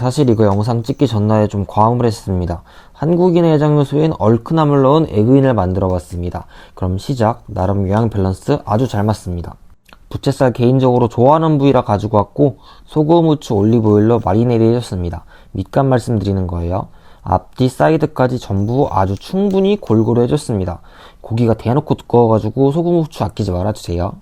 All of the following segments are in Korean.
사실 이거 영상 찍기 전날에 좀 과음을 했습니다. 한국인의 해장 요소인 얼큰함을 넣은 에그인을 만들어 봤습니다. 그럼 시작. 나름 영양 밸런스 아주 잘 맞습니다. 부채살 개인적으로 좋아하는 부위라 가지고 왔고 소금, 후추, 올리브오일로 마리네이드 해줬습니다. 밑간 말씀드리는 거예요. 앞뒤 사이드까지 전부 아주 충분히 골고루 해줬습니다. 고기가 대놓고 두꺼워가지고 소금, 후추 아끼지 말아주세요.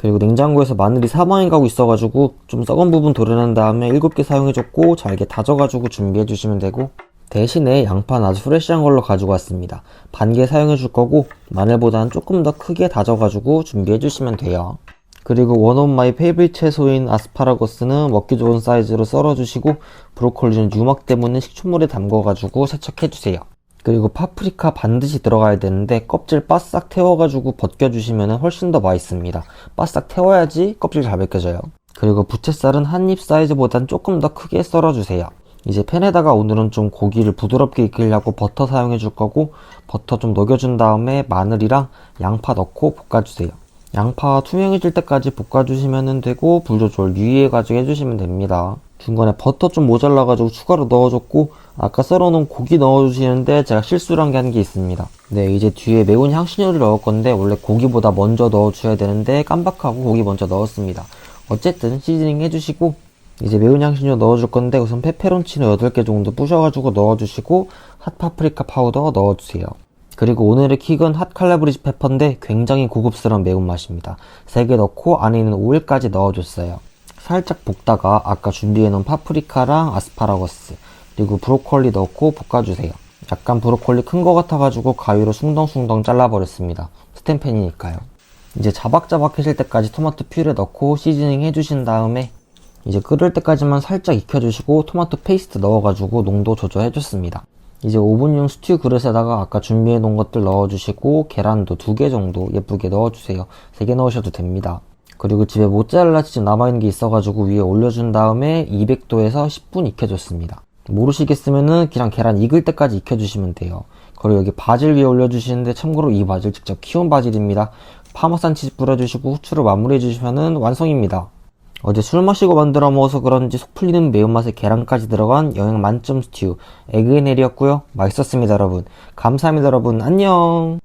그리고 냉장고에서 마늘이 사방에 가고 있어가지고 좀 썩은 부분 도려낸 다음에 7개 사용해줬고 잘게 다져가지고 준비해주시면 되고 대신에 양파는 아주 프레쉬한 걸로 가지고 왔습니다. 반 개 사용해줄 거고 마늘보다는 조금 더 크게 다져가지고 준비해주시면 돼요. 그리고 원 오브 마이 페이브릿 채소인 아스파라거스는 먹기 좋은 사이즈로 썰어주시고 브로콜리는 유막 때문에 식초물에 담궈가지고 세척해주세요. 그리고 파프리카 반드시 들어가야 되는데 껍질 바싹 태워가지고 벗겨주시면 훨씬 더 맛있습니다. 바싹 태워야지 껍질 잘 벗겨져요. 그리고 부채살은 한 입 사이즈보단 조금 더 크게 썰어주세요. 이제 팬에다가 오늘은 좀 고기를 부드럽게 익히려고 버터 사용해 줄 거고 버터 좀 녹여준 다음에 마늘이랑 양파 넣고 볶아주세요. 양파가 투명해질 때까지 볶아주시면 되고 불 조절 유의해가지고 해주시면 됩니다. 중간에 버터 좀 모자라가지고 추가로 넣어줬고 아까 썰어놓은 고기 넣어주시는데 제가 실수를 한 게 한 게 있습니다. 네 이제 뒤에 매운 향신료를 넣을 건데 원래 고기보다 먼저 넣어줘야 되는데 깜빡하고 고기 먼저 넣었습니다. 어쨌든 시즈닝 해주시고 이제 매운 향신료 넣어줄 건데 우선 페페론치노 8개 정도 부셔가지고 넣어주시고 핫파프리카 파우더 넣어주세요. 그리고 오늘의 킥은 핫 칼라브리지 페퍼인데 굉장히 고급스러운 매운맛입니다. 3개 넣고 안에 있는 오일까지 넣어줬어요. 살짝 볶다가 아까 준비해놓은 파프리카랑 아스파라거스 그리고 브로콜리 넣고 볶아주세요. 약간 브로콜리 큰 거 같아가지고 가위로 숭덩숭덩 잘라버렸습니다. 스텐팬이니까요. 이제 자박자박해질 때까지 토마토 퓨레 넣고 시즈닝 해주신 다음에 이제 끓을 때까지만 살짝 익혀주시고 토마토 페이스트 넣어가지고 농도 조절해줬습니다. 이제 오븐용 스튜 그릇에다가 아까 준비해 놓은 것들 넣어주시고 계란도 두 개 정도 예쁘게 넣어주세요. 세 개 넣으셔도 됩니다. 그리고 집에 모짜렐라 치즈 남아있는 게 있어가지고 위에 올려준 다음에 200도에서 10분 익혀줬습니다. 모르시겠으면은 그냥 계란 익을 때까지 익혀주시면 돼요. 그리고 여기 바질 위에 올려주시는데 참고로 이 바질 직접 키운 바질입니다. 파마산 치즈 뿌려주시고 후추로 마무리해주시면은 완성입니다. 어제 술 마시고 만들어 먹어서 그런지 속 풀리는 매운맛에 계란까지 들어간 영양 만점 스튜 에그앤헬이었고요. 맛있었습니다 여러분. 감사합니다 여러분. 안녕.